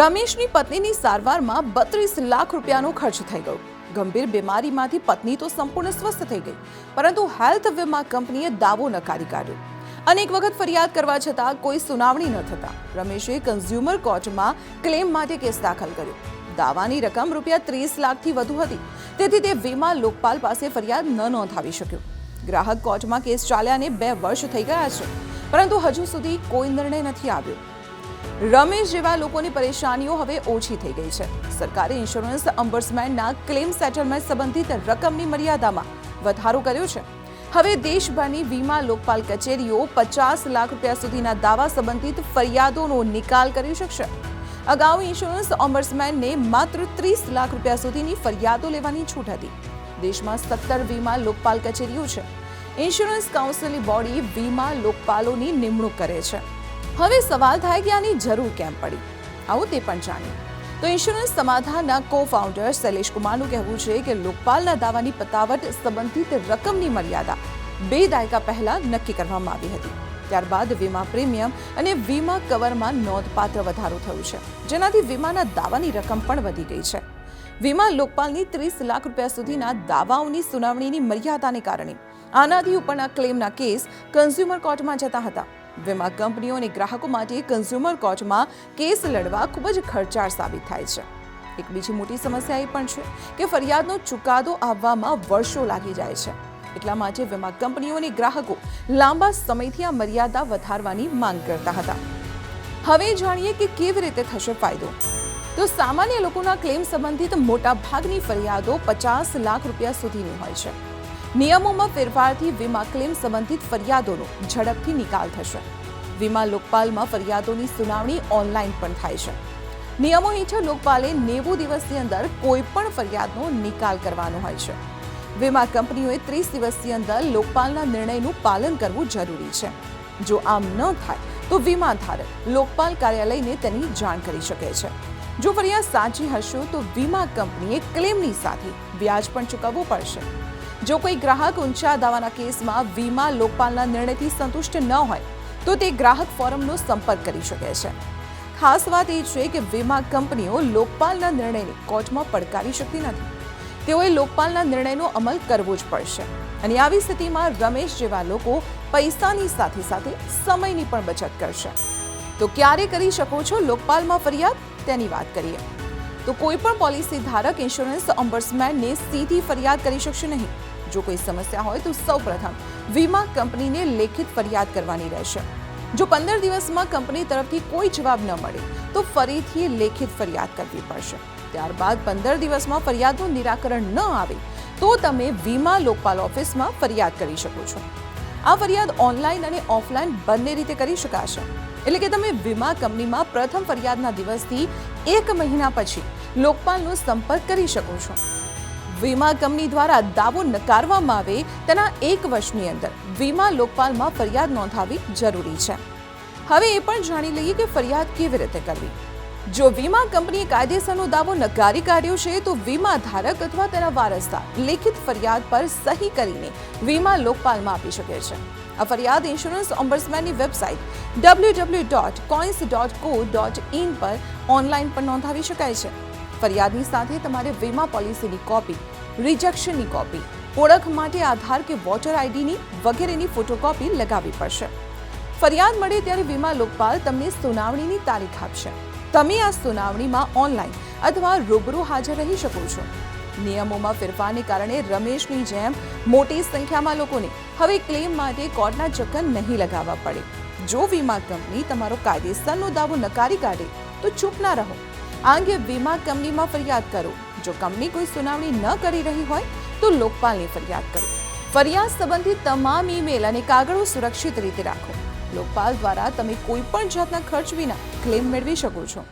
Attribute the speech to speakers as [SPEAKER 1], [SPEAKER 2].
[SPEAKER 1] રમેશની પત્નીની સારવારમાં બત્રીસ લાખ રૂપિયાનો ખર્ચ થઈ ગયો. ગંભીર બીમારીમાંથી પત્ની તો સંપૂર્ણ સ્વસ્થ થઈ ગઈ, પરંતુ હેલ્થ વીમા કંપનીએ દાવો નકારી કાઢ્યો. અનેક વખત ફરિયાદ કરવા છતાં કોઈ સુનાવણી ન થતા, રમેશે કન્ઝ્યુમર કોર્ટમાં ક્લેમ માટે કેસ દાખલ કર્યો. દાવાની રકમ રૂપિયા ત્રીસ લાખથી વધુ હતી, તેથી તે વીમા લોકપાલ પાસે ફરિયાદ ન નોંધાવી શક્યો. ગ્રાહક કોર્ટમાં કેસ ચાલ્યાને બે વર્ષ થઈ ગયા છે, પરંતુ હજુ સુધી કોઈ નિર્ણય નથી આવ્યો. રમેશ જેવા લોકોની પરેશાનીઓ હવે ઓછી થઈ ગઈ છે. સરકારે ઇન્સ્યોરન્સ અમ્બર્સમેનના ક્લેમ સેટલમેન્ટ સંબંધિત રકમની મર્યાદામાં વધારો કર્યો છે. હવે દેશભરની વીમા લોકપાલ કચેરીઓ પચાસ લાખ રૂપિયા સુધીના દાવા સંબંધિત ફરિયાદોનો નિકાલ કરી શકશે. અગાઉ ઇન્સ્યોરન્સ ઓમ્બર્સમેનને માત્ર ત્રીસ લાખ રૂપિયા સુધીની ફરિયાદો લેવાની છૂટ હતી. દેશમાં સત્તર વીમા લોકપાલ કચેરીઓ છે. ઇન્સ્યોરન્સ કાઉન્સિલની બોડી વીમા લોકપાલોની નિમણૂક કરે છે. હવે સવાલ થાય કે આની જરૂર કેમ પડી? આવો તે પણ જાણીએ. તો ઇન્સ્યોરન્સ સમાધાનના કો ફાઉન્ડર શૈલેષ કુમારનું કહેવું છે કે લોકપાલના દાવાની પતાવટ સંબંધિત રકમની મર્યાદા બે દાયકા પહેલા નક્કી કરવામાં આવી હતી. ત્યારબાદ વીમા પ્રીમિયમ અને વીમા કવરમાં નોંધપાત્ર વધારો થયો છે, જેનાથી વીમાના દાવાની રકમ પણ વધી ગઈ છે. વીમા લોકપાલની ત્રીસ લાખ રૂપિયા સુધીના દાવાઓની સુનાવણીની મર્યાદાને કારણે આનાથી ઉપરના ક્લેમના કેસ કન્ઝ્યુમર કોર્ટમાં જતા હતા. વીમા કંપનીઓ ગ્રાહકો માટે કન્ઝ્યુમર કોર્ટમાં કેસ લડવા ખૂબ જ ખર્ચાળ સાબિત થાય છે. એક બીજી મોટી સમસ્યા એ પણ છે કે ફરિયાદનો ચુકાદો આવવામાં વર્ષો લાગી જાય છે. એટલા માટે વીમા કંપનીઓ ગ્રાહકો લાંબા સમયથી આ મર્યાદા વધારવાની માંગ કરતા હતા. હવે જાણીએ કે કેવી રીતે થશે ફાયદો? તો સામાન્ય લોકોના ક્લેમ સંબંધિત મોટા ભાગની ફરિયાદો પચાસ લાખ રૂપિયા સુધીની હોય છે. નિયમોમાં ફેરફારથી વીમા ક્લેમ સંબંધિત ફરિયાદોનો ઝડપથી નિકાલ થશે. વીમા લોકપાલમાં ફરિયાદોની સુનાવણી ઓનલાઈન પણ થાય છે. નિયમો હેઠળ લોકપાલે નેવું દિવસની અંદર કોઈ પણ ફરિયાદનો નિકાલ કરવાનો હોય છે. વીમા કંપનીઓએ ત્રીસ દિવસની અંદર લોકપાલના નિર્ણયનું પાલન કરવું જરૂરી છે. જો આમ ન થાય, તો વીમા ધારક લોકપાલ કાર્યાલયને તેની જાણ કરી શકે છે. જો ફરિયાદ સાચી હશે, તો વીમા કંપનીએ ક્લેમની સાથે વ્યાજ પણ ચૂકવવું પડશે. જો કોઈ ગ્રાહક ઊંચા દાવાના કેસમાં વીમા, લોકપાલના નિર્ણયથી સંતુષ્ટ ન હોય, તો તે ગ્રાહક ફોરમનો સંપર્ક કરી શકે છે. ખાસ વાત એ છે કે વીમા કંપનીઓ લોકપાલના નિર્ણયને કોર્ટમાં પડકારી શકતી નથી. તેઓએ લોકપાલના નિર્ણયનો અમલ કરવો જ પડશે. અને આવી સ્થિતિમાં રમેશ જેવા લોકો પૈસાની સાથે સાથે સમયની પણ બચત કરશે. તો ક્યારે કરી શકો છો લોકપાલમાં ફરિયાદ? તેની વાત કરીએ. તો કોઈ પણ પોલિસી ધારક ઇન્સ્યોરન્સ ઓમ્બર્સમેનને સીધી ફરિયાદ કરી શકશે નહીં. જો કોઈ સમસ્યા હોય તો સૌપ્રથમ વીમા કંપનીને લેખિત ફરિયાદ કરવાની રહેશે. જો પંદર દિવસમાં કંપની તરફથી કોઈ જવાબ ન મળે, તો ફરીથી લેખિત ફરિયાદ કરવી પડશે. ત્યારબાદ પંદર દિવસમાં ફરિયાદનું નિરાકરણ ન આવે, તો તમે વીમા લોકપાલ ઓફિસમાં ફરિયાદ કરી શકો છો. આ ફરિયાદ ઓનલાઈન અને ઓફલાઈન બંને રીતે કરી શકાશે. એટલે કે તમે વીમા કંપનીમાં પ્રથમ ફરિયાદના દિવસથી એક મહિના પછી લોકપાલનો સંપર્ક કરી શકો છો. વીમા કંપની દ્વારા દાવો નકારવામાં આવે તેના એક વર્ષની અંદર. વીમા લોકપાલમાં ફરિયાદ નોંધાવવી જરૂરી છે. હવે એ પણ જાણી લઈએ કે ફરિયાદ કેવી રીતે કરવી. જો વીમા કંપનીએ કાયદેસરનો દાવો નકારી કાઢ્યો છે, તો વીમા ધારક અથવા તેના વારસદાર લેખિત ફરિયાદ પર સહી કરીને વીમા લોકપાલમાં આપી શકે છે. આ ફરિયાદ insurance ઓમ્બર્સમેનની website W W dot coins dot co dot in પર ઓનલાઈન પણ નોંધાવી શકાય છે. ફરિયાદની સાથે તમારે વીમા પોલિસીની કોપી, રિજેક્શનની કોપી, ઓળખ માટે આધાર કે વોટર આઈડીની વગેરેની ફોટોકોપી લગાવવી પડશે. ફરિયાદ મળે ત્યારે વીમા લોકપાલ તમને સુનાવણીની તારીખ આપશે. તમે આ સુનાવણીમાં ઓનલાઈન અથવા રૂબરૂ હાજર રહી શકો છો. નિયમોમાં ફેરફારને કારણે રમેશની જેમ મોટી સંખ્યામાં લોકોને હવે ક્લેમ માટે કોર્ટના ચક્કર નહીં લગાવવા પડે. જો વીમા કંપની તમારો કાયદેસરનો દાવો નકારી કાઢે, તો ચૂપ ના રહો. આ અંગે વીમા કંપનીમાં ફરિયાદ કરો. જો કંપની કોઈ સુનાવણી ન કરી રહી હોય, તો લોકપાલની ફરિયાદ કરો. ફરિયાદ સંબંધિત તમામ ઈમેલ અને કાગળો સુરક્ષિત રીતે રાખો. લોકપાલ દ્વારા તમે કોઈ પણ જાતના ખર્ચ વિના ક્લેમ મેળવી શકો છો.